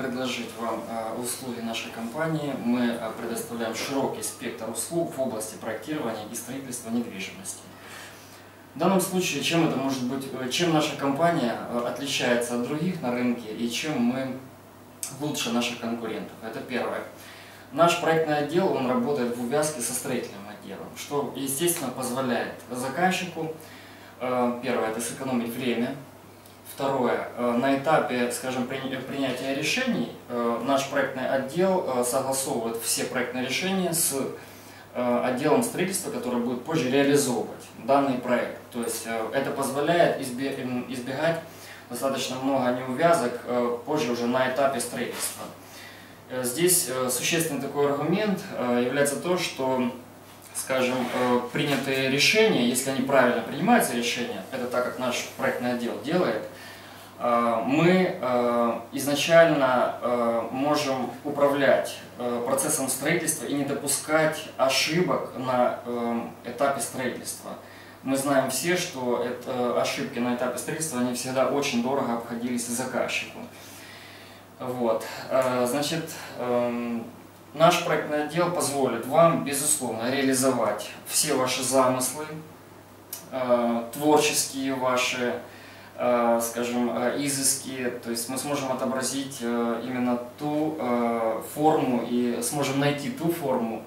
предложить вам э, услуги нашей компании. Мы э, предоставляем широкий спектр услуг в области проектирования и строительства недвижимости. В данном случае, чем это может быть, э, чем наша компания э, отличается от других на рынке и чем мы лучше наших конкурентов. Это первое. Наш проектный отдел, он работает в увязке со строительным отделом, что, естественно, позволяет заказчику, э, первое, это сэкономить время, Второе. Э, на этапе, скажем, принятия решений э, наш проектный отдел э, согласовывает все проектные решения с отделом строительства, который будет позже реализовывать данный проект. То есть это позволяет избегать достаточно много неувязок позже уже на этапе строительства. Здесь существенный такой аргумент является то, что скажем, принятые решения, если они правильно принимаются решения, это так, как наш проектный отдел делает – Э, мы э, изначально э, можем управлять процессом строительства и не допускать ошибок на этапе строительства. Мы знаем все, что это ошибки на этапе строительства, они всегда очень дорого обходились заказчику. Вот. Значит, эм, наш проектный отдел позволит вам, безусловно, реализовать все ваши замыслы, творческие ваши, Э, скажем, э, изыски, то есть мы сможем отобразить э, именно ту форму и сможем найти ту форму,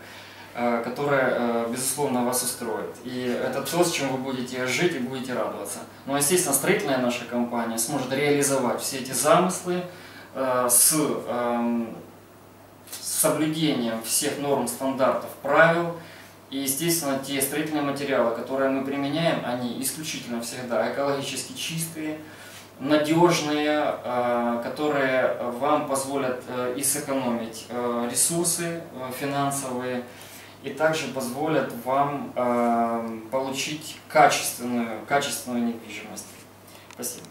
которая, безусловно, вас устроит. И это то, с чем вы будете жить и будете радоваться. Но, естественно, строительная наша компания сможет реализовать все эти замыслы с эм, соблюдением всех норм, стандартов, правил, и, естественно, те строительные материалы, которые мы применяем, они исключительно всегда экологически чистые, надежные, э, которые вам позволят э, и сэкономить э, ресурсы финансовые, и также позволят вам получить качественную, качественную недвижимость. Спасибо.